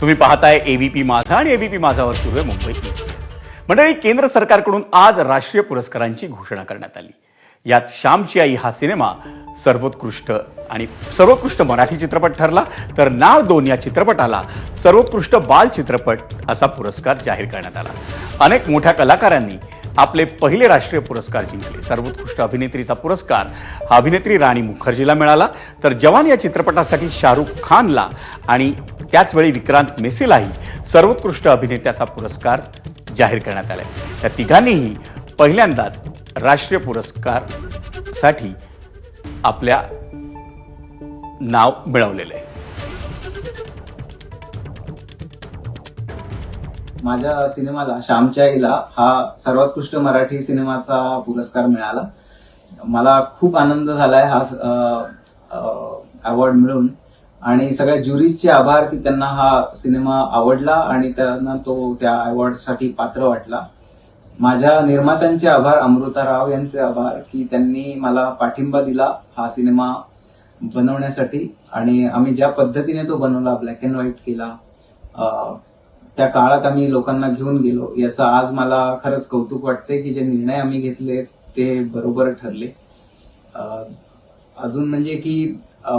तुम्ही पाहताय एबीपी माझा आणि एबीपी माझावर सुरू आहे मुंबई मंडळी केंद्र सरकारकडून आज राष्ट्रीय पुरस्कारांची घोषणा करण्यात आली. यात श्यामची आई हा सिनेमा सर्वोत्कृष्ट आणि सर्वोत्कृष्ट मराठी चित्रपट ठरला तर नाळ दोन या चित्रपटाला सर्वोत्कृष्ट बाल चित्रपट असा पुरस्कार जाहीर करण्यात आला. अनेक मोठ्या कलाकारांनी आपले पहिले राष्ट्रीय पुरस्कार जिंकले. सर्वोत्कृष्ट अभिनेत्रीचा पुरस्कार हा अभिनेत्री राणी मुखर्जीला मिळाला. तर जवान या चित्रपटासाठी शाहरुख खानला आणि त्याचवेळी विक्रांत मेसीलाही सर्वोत्कृष्ट अभिनेत्याचा पुरस्कार जाहीर करण्यात आलाय. त्या तिघांनीही पहिल्यांदाच राष्ट्रीय पुरस्कारसाठी आपल्या नाव मिळवलेलं आहे. माझ्या सिनेमाला श्यामच्या आईला हा सर्वोत्कृष्ट मराठी सिनेमाचा पुरस्कार मिळाला. मला खूप आनंद झालाय हा अवॉर्ड मिळून. आणि सगळ्या ज्युरीचे आभार की त्यांना हा सिनेमा आवडला आणि त्यांना तो त्या अवॉर्डसाठी पात्र वाटला. माझ्या निर्मात्यांचे आभार अमृता राव यांचे आभार की त्यांनी मला पाठिंबा दिला हा सिनेमा बनवण्यासाठी. आणि आम्ही ज्या पद्धतीने तो बनवला ब्लॅक अँड व्हाईट केला त्या काळात आम्ही लोकांना घेऊन गेलो. याचं आज मला खरंच कौतुक वाटते की जे निर्णय आम्ही घेतले ते बरोबर ठरले. अजून म्हणजे की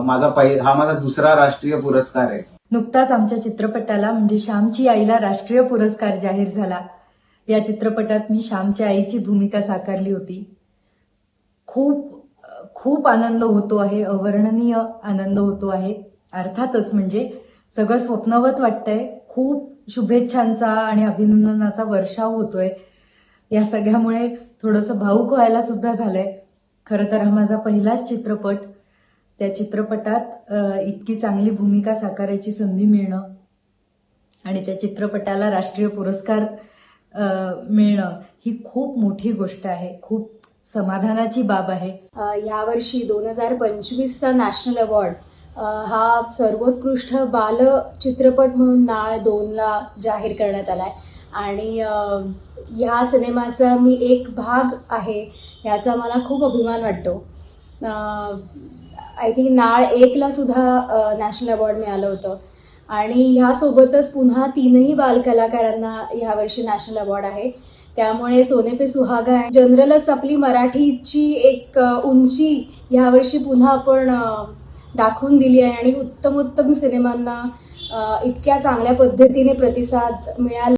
माझा पहि हा माझा दुसरा राष्ट्रीय पुरस्कार आहे. नुकताच आमच्या चित्रपटाला म्हणजे श्यामची आईला राष्ट्रीय पुरस्कार जाहीर झाला. या चित्रपटात मी श्यामच्या आईची भूमिका साकारली होती. खूप खूप आनंद होतो आहे अवर्णनीय आनंद होतो आहे. अर्थातच म्हणजे सगळं स्वप्नवत वाटतंय. खूप शुभेच्छांचा आणि अभिनंदनाचा वर्षाव होतोय. या सगळ्यामुळे थोडंसं भाऊक व्हायला सुद्धा झालंय. खरं तर हा माझा पहिलाच चित्रपट. त्या चित्रपटात इतकी चांगली भूमिका साकारायची संधी मिळणं आणि त्या चित्रपटाला राष्ट्रीय पुरस्कार मिळणं ही खूप मोठी गोष्ट आहे. खूप समाधानाची बाब आहे. यावर्षी दोन हजार पंचवीसचा नॅशनल अवॉर्ड हा सर्वोत्कृष्ट बाल चित्रपट म्हणून नाळ दोनला जाहीर करण्यात आलाय. आणि ह्या सिनेमाचा मी एक भाग आहे याचा मला खूप अभिमान वाटतो. आय थिंक नाळ एकला सुद्धा नॅशनल अवॉर्ड मिळालं होतं. आणि ह्यासोबतच पुन्हा तीनही बालकलाकारांना ह्यावर्षी नॅशनल अवॉर्ड आहे. त्यामुळे सोने पे सुहागा जनरलच आपली मराठीची एक उंची ह्यावर्षी पुन्हा आपण दाखवून दिली आहे आणि उत्तम उत्तम सिनेमांना इतक्या चांगल्या पद्धतीने प्रतिसाद मिळाला